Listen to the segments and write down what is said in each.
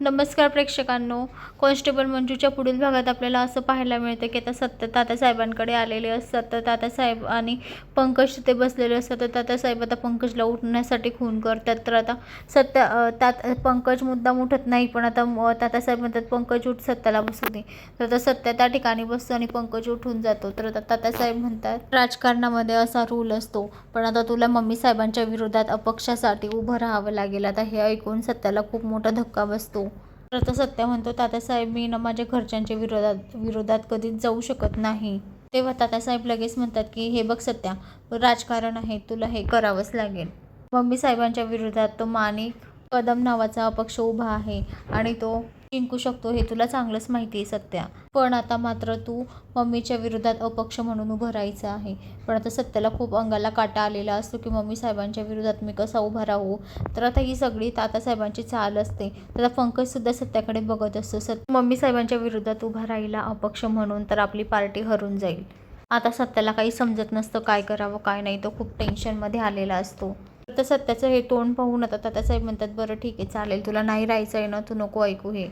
नमस्कार प्रेक्षकांनो. कॉन्स्टेबल मंजूच्या पुढील भागात आपल्याला असं पाहायला मिळतं की आता सत्य तात्यासाहेबांकडे आलेले असतात. तर तात्यासाहेब आणि पंकज तिथे बसलेले असतात. तर तात्यासाहेब आता पंकजला उठण्यासाठी खून करतात. तर आता सत्य तात पंकज मुद्दाम उठत नाही पण आता तात्यासाहेब म्हणतात पंकज उठ सत्याला बसू दे. तर आता सत्य त्या ठिकाणी बसतो आणि पंकज उठून जातो. तर आता तात्यासाहेब म्हणतात राजकारणामध्ये असा रूल असतो पण आता तुला मम्मी साहेबांच्या विरोधात अपक्षासाठी उभं राहावं लागेल. आता हे ऐकून सत्याला खूप मोठा धक्का बसतो. तर सत्या सत्य म्हणतो तात्यासाहेब मी ना माझ्या घरच्यांच्या विरोधात विरोधात कधीच जाऊ शकत नाही. तेव्हा तात्यासाहेब लगेच म्हणतात की हे बघ सत्या राजकारण आहे तुला हे करावंच लागेल. मम्मी साहेबांच्या विरोधात तो माणिक कदम नावाचा अपक्ष उभा आहे आणि तो जिंकू शकतो हे तुला चांगलंच माहिती आहे सत्या. पण आता मात्र तू मम्मीच्या विरोधात अपक्ष म्हणून उभं राहायचं आहे. पण आता सत्याला खूप अंगाला काटा आलेला असतो की मम्मी साहेबांच्या विरोधात मी कसा उभा राहू? तर आता ही सगळी तातासाहेबांची चाल असते. तर आता पंकजसुद्धा सत्याकडे बघत असतो. सत मम्मी साहेबांच्या विरोधात उभा राहिला अपक्ष म्हणून तर आपली पार्टी हरून जाईल. आता सत्याला काही समजत नसतं काय करावं काय नाही. तो खूप टेन्शनमध्ये आलेला असतो. तर सत्याचं हे तोंड पाहून आता तात्यासाहेब म्हणतात बरं ठीक आहे चालेल. तुला नाही राहायचं आहे ना तू नको ऐकू हे.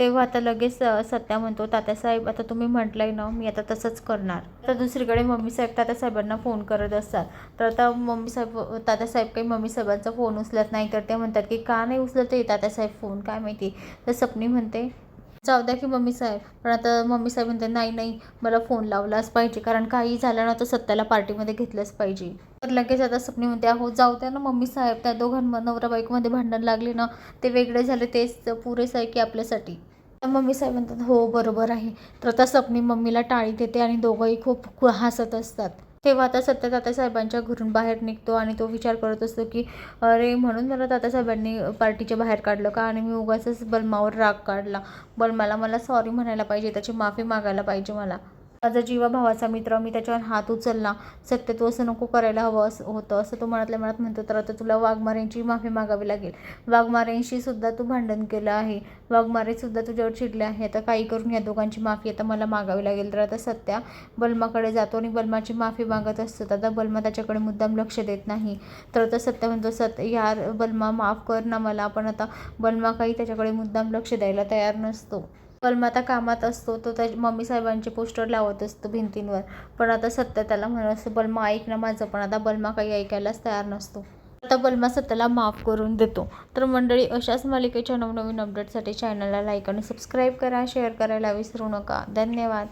तेव्हा आता लगेच सत्या म्हणतो तात्यासाहेब आता तुम्ही म्हटलंय ना मी आता तसंच करणार. तर दुसरीकडे मम्मी साहेब तात्यासाहेबांना फोन करत असतात. तर आता मम्मी साहेब तात्यासाहेब काही मम्मी साहेबांचा फोन उचलत नाही तर ते म्हणतात की का नाही उचलत आहे तात्यासाहेब फोन काय माहिती? तर सपनी म्हणते जाऊ द्या की मम्मी साहेब. पण आता मम्मी साहेब म्हणते नाही नाही मला फोन लावलाच पाहिजे कारण काही झालं ना तर सत्याला पार्टीमध्ये घेतलंच पाहिजे. तर लगेच आता सपनी म्हणते अहो जाऊ द्या ना मम्मी साहेब त्या दोघांमध्ये नवरा बायकोमध्ये भांडण लागले ना ते वेगळे झाले तेच पुरेसं आहे की आपल्यासाठी. मम्मी साहेब म्हणतात हो बरोबर आहे. तर आता सपनी मम्मीला टाळी देते आणि दोघंही खूप हसत असतात. तेव्हा आता सत्य तात्यासाहेबांच्या घरून बाहेर निघतो आणि तो विचार करत असतो की अरे म्हणून मला तात्यासाहेबांनी पार्टीच्या बाहेर काढलं का? आणि मी उगाचच बलमावर राग काढला. बलमाला मला सॉरी म्हणायला पाहिजे त्याची माफी मागायला पाहिजे मला. माझा जीवा भावाचा मित्र मी त्याच्यावर हात उचलला. सत्य तू असं नको करायला हवं असं होतं. असं तो मनातल्या मनात म्हणतो तर आता तुला वाघमाऱ्यांची माफी मागावी लागेल. वाघमाऱ्यांशी सुद्धा तू भांडण केलं आहे. वाघमारेसुद्धा तुझ्यावर चिडले आहे आता काही करून या दोघांची माफी आता मला मागावी लागेल. तर आता सत्या बलमाकडे जातो आणि बलमाची माफी मागत असतो. तर आता बल्मा त्याच्याकडे मुद्दाम लक्ष देत नाही. तर आता सत्य म्हणतो सत्य यार बलमा माफ कर ना मला. पण आता बलमा काही त्याच्याकडे मुद्दाम लक्ष द्यायला तयार नसतो. बलमा आता कामात असतो तो त्या मम्मी साहेबांचे पोस्टर लावत असतो भिंतींवर. पण आता सत्य त्याला म्हणत असतो बलमा ऐक ना माझं पण आता बलमा काही ऐकायलाच तयार नसतो. आता बलमा सत्याला माफ करून देतो. तर मंडळी अशाच मालिकेच्या नवनवीन अपडेटसाठी चॅनलला लाईक आणि सबस्क्राईब करा शेअर करायला विसरू नका. धन्यवाद.